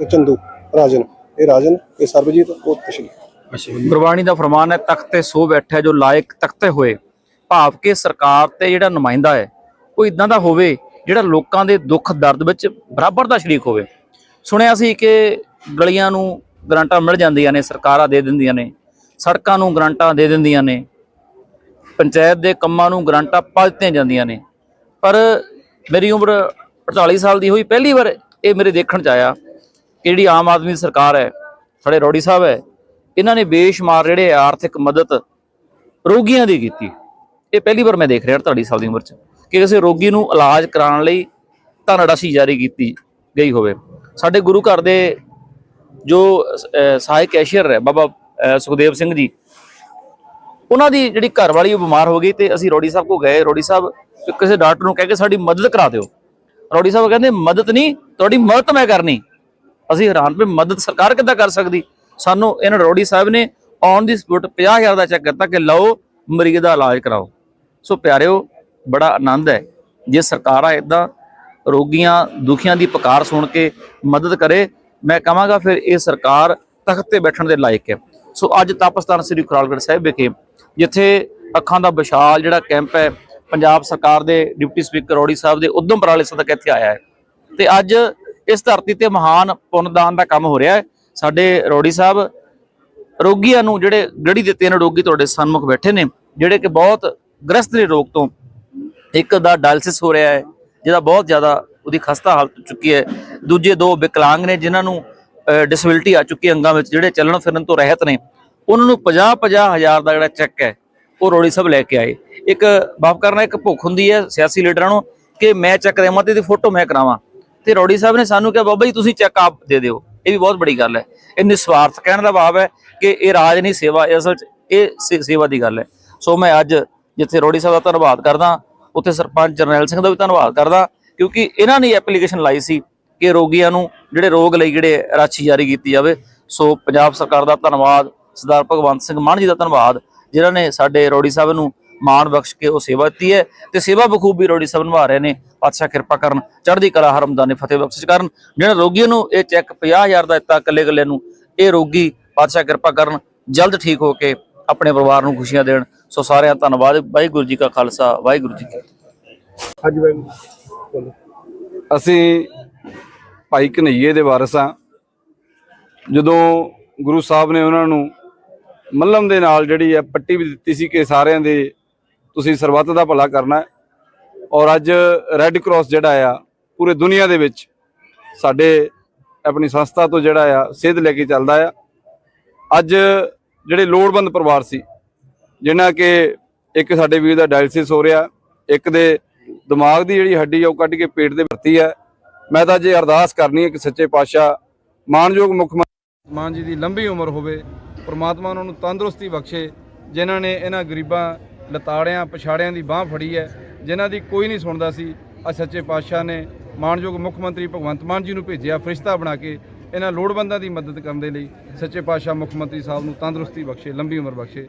ਤੇ ਚੰਦੂ, ਰਾਜਨ। ਇਹ ਰਾਜਨ, ਇਹ ਸਰਬਜੀਤ, ਉਹ ਤਸ਼ਲੀ ਗੁਰਬਾਣੀ ਦਾ ਫਰਮਾਨ ਹੈ, ਤਖਤ ਸੋ ਬੈਠਾ ਜੋ ਲਾਇਕ ਤਖਤੇ ਹੋਏ। ਭਾਵ ਕਿ ਸਰਕਾਰ ਤੇ ਜਿਹੜਾ ਨੁਮਾਇੰਦਾ ਹੈ, ਉਹ ਇਦਾਂ ਦਾ ਹੋਵੇ ਜਿਹੜਾ ਲੋਕਾਂ ਦੇ ਦੁੱਖ, ਦਰਦ ਵਿੱਚ ਬਰਾਬਰ ਦਾ ਸ਼ਰੀਕ ਹੋਵੇ। ਸੁਣਿਆ ਸੀ ਕਿ ਗਲੀਆਂ ਨੂੰ ਗਰਾਂਟਾਂ ਮਿਲ ਜਾਂਦੀਆਂ ਨੇ, ਸਰਕਾਰਾਂ ਦੇ ਦਿੰਦੀਆਂ ਨੇ, ਸੜਕਾਂ ਨੂੰ ਗਰਾਂਟਾਂ ਦੇ ਦਿੰਦੀਆਂ ਨੇ, ਪੰਚਾਇਤ ਦੇ ਕੰਮਾਂ ਨੂੰ ਗਰਾਂਟਾਂ ਪਾ ਦਿੱਤੀਆਂ ਜਾਂਦੀਆਂ ਨੇ। ਪਰ ਮੇਰੀ ਉਮਰ 48 ਸਾਲ ਦੀ ਹੋਈ, ਪਹਿਲੀ ਵਾਰ ਇਹ ਮੇਰੇ ਦੇਖਣ ਚ ਆਇਆ। ਜਿਹੜੀ ਆਮ ਆਦਮੀ ਦੀ ਸਰਕਾਰ ਹੈ ਸਾਡੇ ਰੋੜੀ ਸਾਹਿਬ ਹੈ ਇਹਨਾਂ ਨੇ ਬੇਸ਼ੁਮਾਰ ਜਿਹੜੇ ਆਰਥਿਕ ਮਦਦ ਰੋਗੀਆਂ ਦੀ ਕੀਤੀ। ਇਹ ਪਹਿਲੀ ਵਾਰ ਮੈਂ ਦੇਖ ਰਿਹਾ 48 ਸਾਲ ਦੀ ਉਮਰ 'ਚ ਕਿ ਕਿਸੇ ਰੋਗੀ ਨੂੰ ਇਲਾਜ ਕਰਾਉਣ ਲਈ ਧਨ ਰਾਸ਼ੀ ਜਾਰੀ ਕੀਤੀ ਗਈ ਹੋਵੇ। ਸਾਡੇ ਗੁਰੂ ਘਰ ਦੇ ਜੋ ਅਹ, ਸਹਾਇਕ ਕੈਸ਼ੀਅਰ ਹੈ ਬਾਬਾ ਸੁਖਦੇਵ ਸਿੰਘ ਜੀ ਉਹਨਾਂ ਦੀ ਜਿਹੜੀ ਘਰ ਵਾਲੀ ਉਹ ਬਿਮਾਰ ਹੋ ਗਈ ਤੇ ਅਸੀਂ ਰੋੜੀ ਸਾਹਿਬ ਕੋ ਗਏ। ਰੋੜੀ ਸਾਹਿਬ ਕਿਸੇ ਡਾਕਟਰ ਨੂੰ ਕਹਿ ਕੇ ਸਾਡੀ ਮਦਦ ਕਰਾ ਦਿਓ। ਰੋੜੀ ਸਾਹਿਬ ਕਹਿੰਦੇ ਮਦਦ ਨਹੀਂ ਤੁਹਾਡੀ ਮਦਦ ਮੈਂ ਕਰਨੀ। ਅਸੀਂ ਹੈਰਾਨ ਵੀ ਮਦਦ ਸਰਕਾਰ ਕਿੱਦਾਂ ਕਰ ਸਕਦੀ? ਸਾਨੂੰ ਇਹਨਾਂ ਰੋੜੀ ਸਾਹਿਬ ਨੇ ਔਨ ਦੀ ਸਪੋਟ 50000 ਦਾ ਚੈੱਕ ਕਰਤਾ ਕਿ ਲਓ, ਮਰੀਜ਼ ਦਾ ਇਲਾਜ ਕਰਾਓ। ਸੋ ਪਿਆਰਿਓ, ਬੜਾ ਆਨੰਦ ਹੈ ਜੇ ਸਰਕਾਰਾਂ ਇਦਾਂ ਰੋਗੀਆਂ, ਦੁਖੀਆਂ ਦੀ ਪੁਕਾਰ ਸੁਣ ਕੇ ਮਦਦ ਕਰੇ, ਮੈਂ ਕਹਾਂਗਾ ਫਿਰ ਇਹ ਸਰਕਾਰ ਤਖਤ ਤੇ ਬੈਠਣ ਦੇ ਲਾਇਕ ਹੈ। ਸੋ ਅੱਜ ਤਪਸਤਾਨ ਸ੍ਰੀ ਖੁਰਾਲਗੜ੍ਹ ਸਾਹਿਬ ਵਿਖੇ, ਜਿੱਥੇ ਅੱਖਾਂ ਦਾ ਵਿਸ਼ਾਲ ਜਿਹੜਾ ਕੈਂਪ ਹੈ, ਪੰਜਾਬ ਸਰਕਾਰ ਦੇ ਡਿਪਟੀ ਸਪੀਕਰ ਰੋੜੀ ਸਾਹਿਬ ਦੇ ਉਦਮ ਪਰਾਲੇ ਸਦਕ ਇੱਥੇ ਆਇਆ ਹੈ। ਤੇ ਅੱਜ ਇਸ ਧਰਤੀ ਤੇ ਮਹਾਨ ਪੁੰਨਦਾਨ ਦਾ ਕੰਮ ਹੋ ਰਿਹਾ ਹੈ। ਸਾਡੇ ਰੋੜੀ ਸਾਹਿਬ, ਰੋਗੀਆਂ ਨੂੰ ਜਿਹੜੇ ਗੜੀ ਦੇ ਤਿੰਨ ਰੋਗੀ ਤੁਹਾਡੇ ਸਨਮੁਖ ਬੈਠੇ ਨੇ, ਜਿਹੜੇ ਕਿ ਬਹੁਤ ਗ੍ਰਸਤ ਨੇ ਰੋਗ ਤੋਂ। ਇੱਕ ਦਾ ਡਾਇਲਸਿਸ ਹੋ ਰਿਹਾ ਹੈ, ਜਿਹਦਾ ਬਹੁਤ ਜ਼ਿਆਦਾ ਉਹਦੀ ਖਸਤਾ ਹਾਲਤ ਹੋ ਚੁੱਕੀ ਹੈ। ਦੂਜੇ ਦੋ ਵਿਕਲਾਂਗ ਨੇ, ਜਿਨ੍ਹਾਂ ਨੂੰ ਡਿਸੇਬਿਲਟੀ ਆ ਚੁੱਕੀ ਅੰਗਾਂ ਵਿੱਚ, ਜਿਹੜੇ ਚੱਲਣ ਫਿਰਨ ਤੋਂ ਰਹਿਤ ਨੇ। ਉਹਨਾਂ ਨੂੰ 50 50 ਹਜ਼ਾਰ ਦਾ ਜਿਹੜਾ ਚੈੱਕ ਹੈ, ਉਹ ਰੋੜੀ ਸਾਹਿਬ ਲੈ ਕੇ ਆਏ। ਇੱਕ ਬਾਪ ਕਰਨਾ, ਇੱਕ ਭੁੱਖ ਹੁੰਦੀ ਹੈ ਸਿਆਸੀ ਲੀਡਰਾਂ ਨੂੰ, ਕਿ ਮੈਂ ਚੈੱਕ ਦੇਵਾਂ ਤੇ ਇਹਦੀ ਫੋਟੋ ਮੈਂ ਕਰਾਵਾਂ। ਤੇ ਰੌੜੀ ਸਾਹਿਬ ਨੇ ਸਾਨੂੰ ਕਿਹਾ, ਬਾਬਾ ਜੀ ਤੁਸੀਂ ਚੈੱਕ ਆਪ ਦੇ ਦਿਓ। ਇਹ ਵੀ ਬਹੁਤ ਬੜੀ ਗੱਲ ਹੈ। ਇਹ ਨਿਸਵਾਰਥ ਕਹਿਣ ਦਾ ਭਾਵ ਹੈ ਕਿ ਇਹ ਰਾਜ ਨਹੀਂ, ਸੇਵਾ ਇਹ ਅਸਲ 'ਚ ਇਹ ਸੇ- ਸੇਵਾ ਦੀ ਗੱਲ ਹੈ। ਸੋ ਮੈਂ ਅੱਜ ਜਿੱਥੇ ਰੋੜੀ ਸਾਹਿਬ ਦਾ ਧੰਨਵਾਦ ਕਰਦਾ, ਉੱਥੇ ਸਰਪੰਚ ਜਰਨੈਲ ਸਿੰਘ ਦਾ ਵੀ ਧੰਨਵਾਦ ਕਰਦਾ, ਕਿਉਂਕਿ ਇਹਨਾਂ ਨੇ ਐਪਲੀਕੇਸ਼ਨ ਲਾਈ ਸੀ ਕਿ ਰੋਗੀਆਂ ਨੂੰ ਜਿਹੜੇ ਰੋਗ ਲਈ ਜਿਹੜੇ ਰਾਸ਼ੀ ਜਾਰੀ ਕੀਤੀ ਜਾਵੇ। ਸੋ ਪੰਜਾਬ ਸਰਕਾਰ ਦਾ ਧੰਨਵਾਦ, ਸਰਦਾਰ ਭਗਵੰਤ ਸਿੰਘ ਮਾਨ ਜੀ ਦਾ ਧੰਨਵਾਦ, ਜਿਨ੍ਹਾਂ ਨੇ ਸਾਡੇ ਰੋੜੀ ਸਾਹਿਬ ਨੂੰ ਮਾਣ ਬਖਸ਼ ਕੇ ਉਹ ਸੇਵਾ ਦਿੱਤੀ ਹੈ ਤੇ ਸੇਵਾ ਬਖੂਬੀ ਰੋੜੀ ਸਾਹਿਬ ਨਿਭਾ ਰਹੇ ਨੇ। ਪਾਤਸ਼ਾਹ ਕਿਰਪਾ ਕਰਨ ਚੜ੍ਹਦੀ ਕਲਾ ਹਰਮਦਾਨੇ ਫਤਿਹ ਬਖਸ਼ਿਸ਼ ਕਰਨ। ਜਿਹੜਾ ਰੋਗੀ ਨੂੰ ਇਹ ਚੈੱਕ 50000 ਦਾ ਦਿੱਤਾ ਇਕੱਲੇ ਇਕੱਲੇ ਨੂੰ। ਇਹ ਰੋਗੀ ਪਾਤਸ਼ਾਹ ਕਿਰਪਾ ਕਰਨ ਜਲਦ ਠੀਕ ਹੋ ਕੇ ਆਪਣੇ ਪਰਿਵਾਰ ਨੂੰ ਖੁਸ਼ੀਆਂ ਦੇਣ। ਸੋ ਸਾਰਿਆਂ ਦਾ ਧੰਨਵਾਦ। ਵਾਹਿਗੁਰੂ ਜੀ ਕਾ ਖਾਲਸਾ ਵਾਹਿਗੁਰੂ ਜੀ ਕੀ ਫਤਿਹ। ਹਾਂਜੀ ਬਾਈ ਬੋਲੋ। ਅਸੀਂ ਭਾਈ ਕਨਈਏ ਦੇ ਵਾਰਸ ਹਾਂ। ਜਦੋਂ ਗੁਰੂ ਸਾਹਿਬ ਨੇ ਉਹਨਾਂ ਨੂੰ ਮੱਲਮ ਦੇ ਨਾਲ ਜਿਹੜੀ ਹੈ ਪੱਟੀ ਵੀ ਦਿੱਤੀ ਸੀ ਕਿ ਸਾਰਿਆਂ ਦੇ ਤੁਸੀਂ ਸਰਬੱਤ ਦਾ ਭਲਾ ਕਰਨਾ ਔਰ ਅੱਜ ਰੈੱਡ ਕਰਾਸ ਜਿਹੜਾ ਆ, ਪੂਰੇ ਦੁਨੀਆ ਦੇ ਵਿੱਚ ਸਾਡੇ ਆਪਣੀ ਸੰਸਥਾ ਤੋਂ ਜਿਹੜਾ ਆ, ਸੇਧ ਲੈ ਕੇ ਚੱਲਦਾ ਆ। ਅੱਜ ਜਿਹੜੇ ਲੋੜਵੰਦ ਪਰਿਵਾਰ ਸੀ, ਜਿਨ੍ਹਾਂ ਕਿ ਇੱਕ ਸਾਡੇ ਵੀਰ ਦਾ ਡਾਇਲਿਸਿਸ ਹੋ ਰਿਹਾ, ਇੱਕ ਦੇ ਦਿਮਾਗ ਦੀ ਜਿਹੜੀ ਹੱਡੀ ਆ, ਉਹ ਕੱਢ ਕੇ ਪੇਟ ਦੇ ਭਰਤੀ ਹੈ ਮੈਂ ਤਾਂ ਜੇ ਅਰਦਾਸ ਕਰਨੀ ਹੈ ਕਿ ਸੱਚੇ ਪਾਤਸ਼ਾਹ ਮਾਨਯੋਗ ਮੁੱਖ ਮੰਤਰੀ ਮਾਨ ਜੀ ਦੀ ਲੰਬੀ ਉਮਰ ਹੋਵੇ, ਪ੍ਰਮਾਤਮਾ ਉਹਨਾਂ ਨੂੰ ਤੰਦਰੁਸਤੀ ਬਖਸ਼ੇ, ਜਿਨ੍ਹਾਂ ਨੇ ਇਹਨਾਂ ਗਰੀਬਾਂ ਲਤਾੜਿਆਂ, ਪਛਾੜਿਆਂ ਦੀ ਬਾਹ ਫੜੀ ਹੈ, ਜਿਨ੍ਹਾਂ ਦੀ ਕੋਈ ਨਹੀਂ ਸੁਣਦਾ ਸੀ। ਆ ਸੱਚੇ ਪਾਤਸ਼ਾਹ ਨੇ ਮਾਨਯੋਗ ਮੁੱਖ ਮੰਤਰੀ ਭਗਵੰਤ ਮਾਨ ਜੀ ਨੂੰ ਭੇਜਿਆ ਫਰਿਸ਼ਤਾ ਬਣਾ ਕੇ ਇਹਨਾਂ ਲੋੜਵੰਦਾਂ ਦੀ ਮਦਦ ਕਰਨ ਦੇ ਲਈ। ਸੱਚੇ ਪਾਤਸ਼ਾਹ ਮੁੱਖ ਮੰਤਰੀ ਸਾਹਿਬ ਨੂੰ ਤੰਦਰੁਸਤੀ ਬਖਸ਼ੇ, ਲੰਬੀ ਉਮਰ ਬਖਸ਼ੇ।